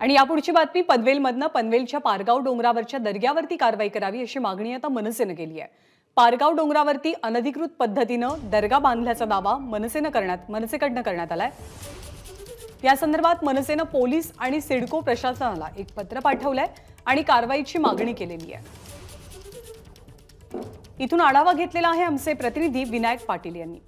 आणि यापुढची बातमी पनवेलमधनं पनवेलच्या पारगाव डोंगरावरच्या दर्ग्यावरती कारवाई करावी अशी मागणी आता मनसेनं केली आहे. पारगाव डोंगरावरती अनधिकृत पद्धतीनं दर्गा बांधल्याचा दावा मनसेनं करण्यात मनसेकडनं करण्यात आलाय. या संदर्भात मनसेनं पोलीस आणि सिडको प्रशासनाला एक पत्र पाठवलंय आणि कारवाईची मागणी केलेली आहे. इथून आढावा घेतलेला आहे आमचे प्रतिनिधी विनायक पाटील यांनी.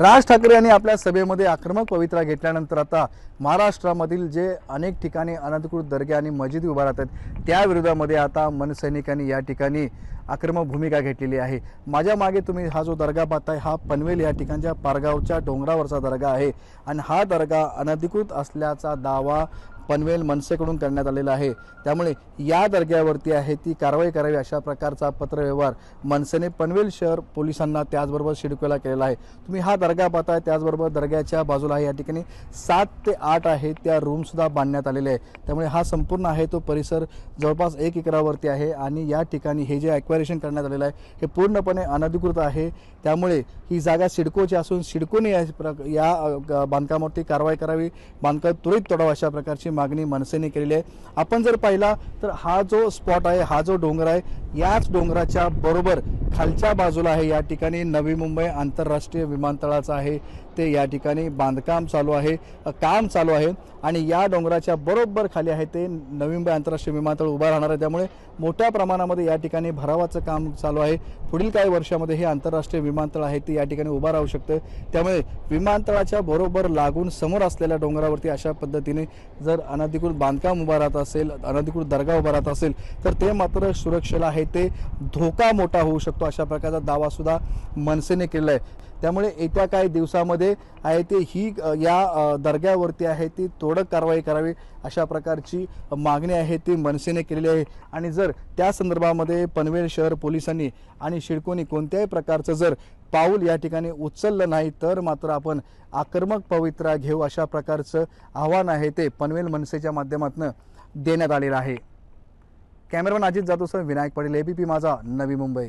राज ठाकरे यांनी आपल्या सभेमध्ये आक्रमक पवित्रा घेतल्यानंतर आता महाराष्ट्रामधील जे अनेक ठिकाणी अनधिकृत दर्गे आणि मस्जिदी उभा राहतात त्या विरोधामध्ये आता मनसैनिकांनी या ठिकाणी आक्रमक भूमिका घेतलेली आहे. माझ्या मागे तुम्ही हा जो दर्गा पाहताय हा पनवेल या ठिकाणच्या पारगावच्या डोंगरावरचा दर्गा आहे आणि हा दर्गा अनधिकृत असल्याचा दावा पनवेल मनसेकडून करण्यात आलेला आहे. त्यामुळे या दर्ग्यावरती आहे ती कारवाई करावी अशा प्रकारचा पत्रव्यवहार मनसेने पनवेल शहर पोलिसांना त्याचबरोबर शिडकोला केलेला आहे. तुम्ही हा दर्गा पाहताय त्याचबरोबर दर्ग्याच्या बाजूला आहे. या ठिकाणी सात ते आठ आहे त्या रूमसुद्धा बांधण्यात आलेले आहे त्यामुळे हा संपूर्ण आहे तो परिसर जवळपास एक एकरावरती आहे आणि या ठिकाणी हे जे ॲक्वायरेशन करण्यात आलेलं आहे हे पूर्णपणे अनधिकृत आहे. त्यामुळे ही जागा सिडकोची असून सिडकोने या प्र- या बांधकामावरती कारवाई करावी बांधकाम त्वरित तोडावं अशा प्रकारची मागणी मनसेने केलेली आहे. आपण जर पाहिला तर हा जो स्पॉट आहे हा जो डोंगर आहे याच डोंगराच्या बरोबर खालच्या बाजूला आहे. या ठिकाणी नवी मुंबई आंतरराष्ट्रीय विमानतळाचं आहे. ते या ठिकाणी बांधकाम चालू आहे काम चालू आहे आणि या डोंगराच्या बरोबर खाली आहे ते नवी मुंबई आंतरराष्ट्रीय विमानतळ उभा राहणार आहे. त्यामुळे मोठ्या प्रमाणामध्ये या ठिकाणी भरावाचं काम चालू आहे. पुढील काही वर्षामध्ये हे आंतरराष्ट्रीय विमानतळ आहे ते या ठिकाणी उभा राहू शकतं. त्यामुळे विमानतळाच्या बरोबर लागून समोर असलेल्या डोंगरावरती अशा पद्धतीने जर अनधिकृत बांधकाम उभा राहत असेल अनधिकृत दर्गा उभा राहत असेल तर ते मात्र सुरक्षेला आहे. ते धोका मोठा होऊ शकतो. अशा प्रकारचा दावासुद्धा मनसेने केलेला आहे त्यामुळे येत्या काही दिवसामध्ये आहे ते ही या दर्ग्यावरती आहे ती तोडक कारवाई करावी अशा प्रकारची मागणी आहे ती मनसेने केलेली आहे. आणि जर त्या संदर्भामध्ये पनवेल शहर पोलिसांनी आणि शिडकोनी कोणत्याही प्रकारचं जर पाऊल या ठिकाणी उचललं नाही तर मात्र आपण आक्रमक पवित्रा घेऊ अशा प्रकारचं आव्हान आहे ते पनवेल मनसेच्या माध्यमातून देण्यात आलेलं आहे. कॅमेरामॅन अजित जाधवसह विनायक पाटील एबीपी माझा नवी मुंबई.